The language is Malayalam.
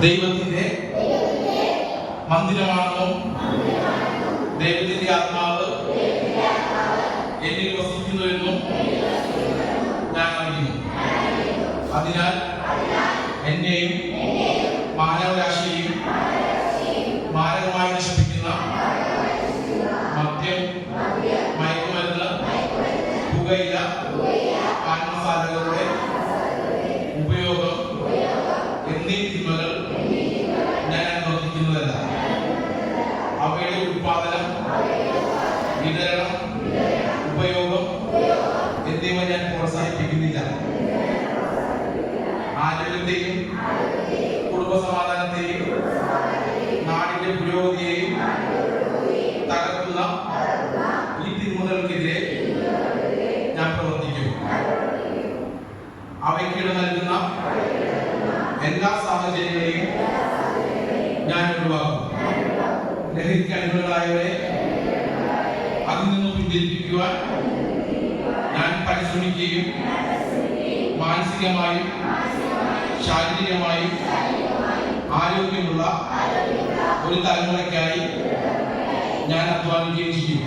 ദൈവത്തിന്റെ മന്ദിരമാണെന്നും ദൈവത്തിന്റെ ആത്മാവ് എന്നിൽ വസിക്കുന്നുവെന്നും ഞാൻ അറിയുന്നു അതിനാൽ എന്നെയും മാനവരാശിയെയും മാരകമായി നശിപ്പിക്കുന്ന മദ്യം മയക്കുമരുന്ന് പുകയില ഉത്പാദനം വിതരണം ഉപയോഗം എന്നിവ ഞാൻ പ്രോത്സാഹിപ്പിക്കുന്നില്ല. ആരോഗ്യത്തെയും കുടുംബസമാധാനത്തെയും നാടിന്റെ പുരോഗതിയെയും തകർക്കുന്ന ഈ തിന്മകൾക്കെതിരെ ഞാൻ പ്രവർത്തിക്കും. അവയ്ക്കിട നൽകുന്ന എല്ലാ സാഹചര്യങ്ങളെയും ഞാൻ ഒഴിവാക്കും. ലഹരിക്ക് അടിമകളായവരെ അതിൽ നിന്ന് പിന്തിരിപ്പിക്കുവാൻ ഞാൻ പരിശ്രമിക്കുകയും മാനസികമായും ശാരീരികമായും ആരോഗ്യമുള്ള ഒരു തലമുറയ്ക്കായി ഞാൻ അധ്വാനിക്കുകയും ചെയ്യും